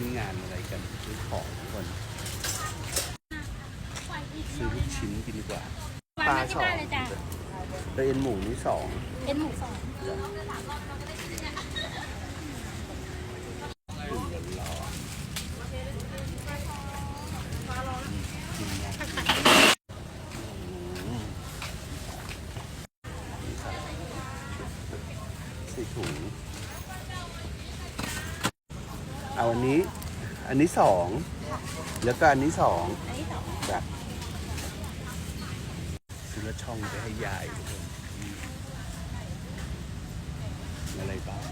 มีงานอะไรกันซื้อของทุกคนซื้อลูกชิ้นกินดีกว่าวางไว้ที่บ้านเลยจ้ะแล้วเอ็นหมูนี่สองเป็นหมูสองจ้ะอุ่นกันรอกินนะอืมนี่ครับใส่ถุง เอาอันนี้ อันนี้สอง แล้วก็อันนี้สองแบบซื้อละช่องไปให้ยายทุกคนอะไรบ้าง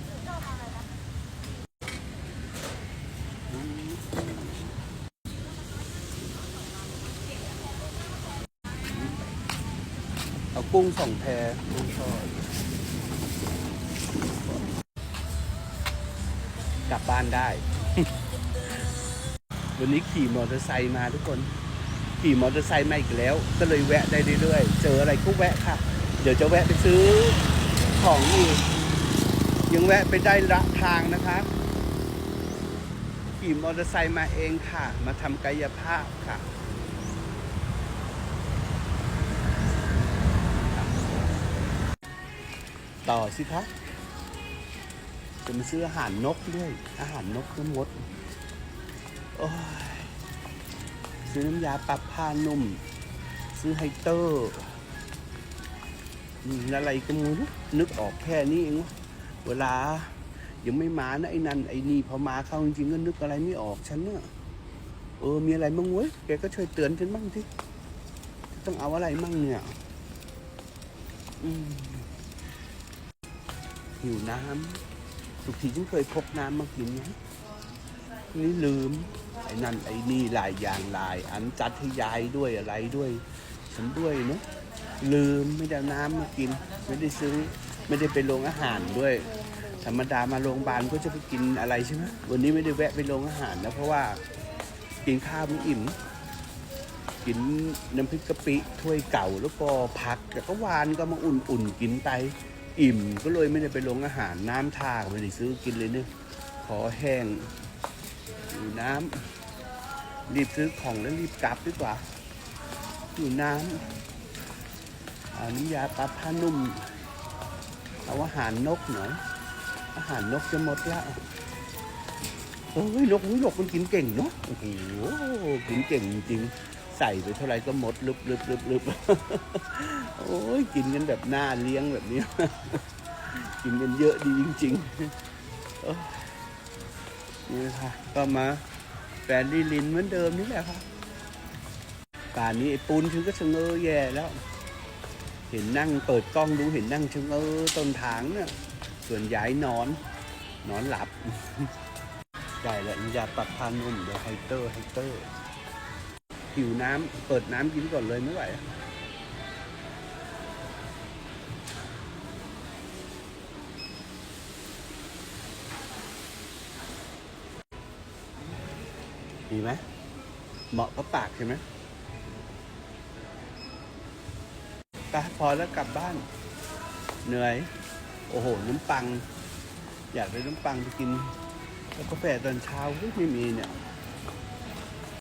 เอากุ้งสองแพรกุ้งทอด กลับบ้านได้ วันนี้ขี่มอเตอร์ไซค์มาทุกคน ขี่มอเตอร์ไซค์มาอีกแล้ว ก็เลยแวะได้เรื่อยๆ เจออะไรก็แวะค่ะ เดี๋ยวจะแวะไปซื้อของอีกยังแวะไปได้ละทางนะคะขี่มอเตอร์ไซค์มาเองค่ะ มาทำกายภาพค่ะต่อสิคะ จะมาซื้ออาหารนกด้วย อาหารนกน้ำมดโอ้ยซื้อน้ำยาปรับผ้านุ่ม ซื้อไฮเตอร์อืมอะไรก็มูนึกออกแค่นี้เองวะเวลายังไม่มานะไอ้นั่นไอ้นี่พอมาเข้าจริงๆก็นึกอะไรไม่ออกฉันเนี่ยเออมีอะไรบ้างเว้ยแกก็ช่วยเตือนฉันบ้างที่ต้องเอาอะไรมั่งเนี่ยอืมหิวน้ำ ทุกทีฉันเคยพกน้ำมากินนะนี่ลืม ไอ้นั่นไอ้นี่หลายอย่างหลาย อันจัดให้ยายด้วยอะไรด้วย ฉันด้วยเนาะลืมไม่ได้น้ำมากิน ไม่ได้ซื้อ ไม่ได้ไปโรงอาหารด้วย ธรรมดามาโรงพยาบาลก็จะไปกินอะไรใช่ไหมวันนี้ไม่ได้แวะไปโรงอาหารนะเพราะว่ากินข้าวมันอิ่มกินน้ำพริกกะปิถ้วยเก่าแล้วก็ผักแต่ก็วานก็มาอุ่นๆกินไป อิ่มก็เลยไม่ได้ไปโรงอาหารน้ำทาก็ไม่ได้ซื้อกินเลยเนี่ยขอแห้งอยู่น้ำรีบซื้อของแล้วรีบกลับดีกว่าอยู่น้ำเอาน้ำยาปลาผ้านุ่ม เอาอาหารนกหน่อยอาหารนกจะหมดแล้วโอ้ยนกนี่นกมันกินเก่งเนาะโอ้โหกินเก่งจริง ใส่ไปเท่าไรก็หมดลึบลึบลึบลึบโอ้ยกินกันแบบหน้าเลี้ยงแบบนี้ กินกันเยอะดีจริงๆนี่ค่ะ ก็มาแฟนดีลินเหมือนเดิมนี่แหละค่ะป่านนี้ไอปูนฉันก็ชะเง้อแย่แล้ว เห็นนั่งเปิดกล้องดูเห็นนั่งชะเง้อต้นทางเนี่ยส่วนย้ายนอน นอนหลับ ได้แล้วยาปรับพานุ่มเดี๋ยวไฮเตอร์ไฮเตอร์ หิวน้ำเปิดน้ำกินก่อนเลยไม่ไหวอะดีไหมเหมาะกับปากใช่ไหมไปพอแล้วกลับบ้าน เหนื่อย โอ้โห น้ำปัง อยากได้น้ำปังไปกิน แล้วกาแฟตอนเช้าไม่มีเนี่ย